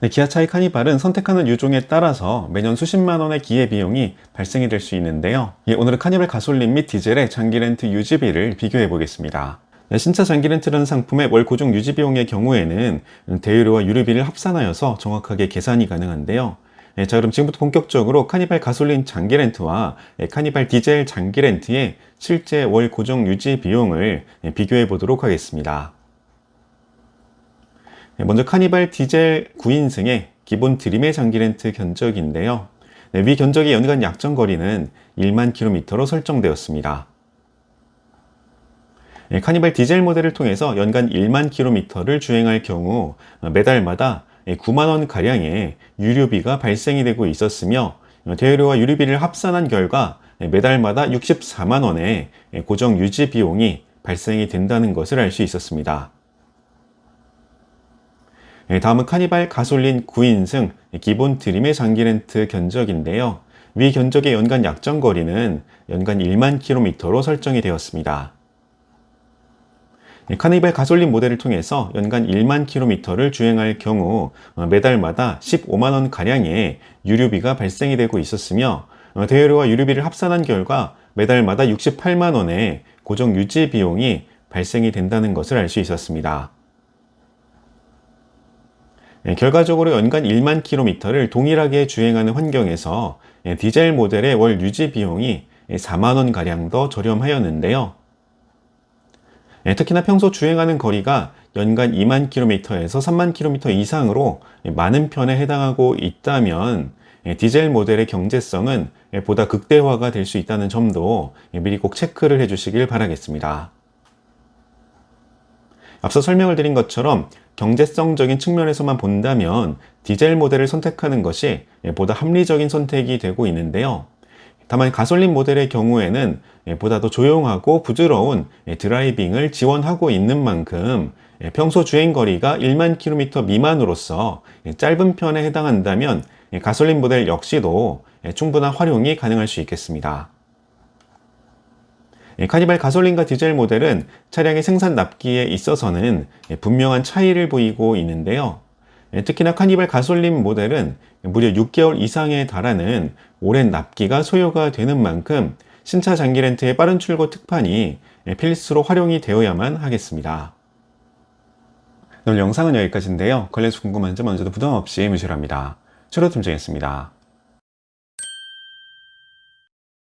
네, 기아 차이 카니발은 선택하는 유종에 따라서 매년 수십만 원의 기회 비용이 발생이 될 수 있는데요. 예, 오늘은 카니발 가솔린 및 디젤의 장기 렌트 유지비를 비교해 보겠습니다. 네, 신차 장기 렌트라는 상품의 월 고정 유지 비용의 경우에는 대유료와 유류비를 합산하여서 정확하게 계산이 가능한데요. 예, 자, 그럼 지금부터 본격적으로 카니발 가솔린 장기 렌트와 예, 카니발 디젤 장기 렌트의 실제 월 고정 유지 비용을 예, 비교해 보도록 하겠습니다. 네, 먼저 카니발 디젤 9인승의 기본 드림의 장기 렌트 견적인데요. 네, 위 견적의 연간 약정 거리는 1만 킬로미터로 설정되었습니다. 네, 카니발 디젤 모델을 통해서 연간 1만 킬로미터를 주행할 경우 매달마다 9만 원 가량의 유류비가 발생이 되고 있었으며 대유료와 유류비를 합산한 결과 매달마다 64만 원의 고정 유지 비용이 발생이 된다는 것을 알 수 있었습니다. 네, 다음은 카니발 가솔린 9인승 기본 드림의 장기 렌트 견적인데요. 위 견적의 연간 약정 거리는 연간 1만 킬로미터로 설정이 되었습니다. 네, 카니발 가솔린 모델을 통해서 연간 1만 킬로미터를 주행할 경우 어, 매달마다 15만 원 가량의 유류비가 발생이 되고 있었으며 어, 대여료와 유류비를 합산한 결과 매달마다 68만 원의 고정 유지 비용이 발생이 된다는 것을 알 수 있었습니다. 예, 결과적으로 연간 1만 킬로미터를 동일하게 주행하는 환경에서 예, 디젤 모델의 월 유지 비용이 4만 원 가량 더 저렴하였는데요. 예, 특히나 평소 주행하는 거리가 연간 2만 킬로미터에서 3만 킬로미터 이상으로 많은 편에 해당하고 있다면 디젤 모델의 경제성은 보다 극대화가 될 수 있다는 점도 미리 꼭 체크를 해주시길 바라겠습니다. 앞서 설명을 드린 것처럼 경제성적인 측면에서만 본다면 디젤 모델을 선택하는 것이 보다 합리적인 선택이 되고 있는데요. 다만 가솔린 모델의 경우에는 보다 더 조용하고 부드러운 드라이빙을 지원하고 있는 만큼 평소 주행 거리가 1만 킬로미터 미만으로서 짧은 편에 해당한다면 가솔린 모델 역시도 충분한 활용이 가능할 수 있겠습니다. 예, 카니발 가솔린과 디젤 모델은 차량의 생산 납기에 있어서는 예, 분명한 차이를 보이고 있는데요. 예, 특히나 카니발 가솔린 모델은 무려 6개월 이상에 달하는 오랜 납기가 소요가 되는 만큼 신차 장기 렌트의 빠른 출고 특판이 필수로 활용이 되어야만 하겠습니다. 오늘 영상은 여기까지인데요. 관련해서 궁금한 점 언제도 부담 없이 무시랍니다. 최로 팀장이었습니다.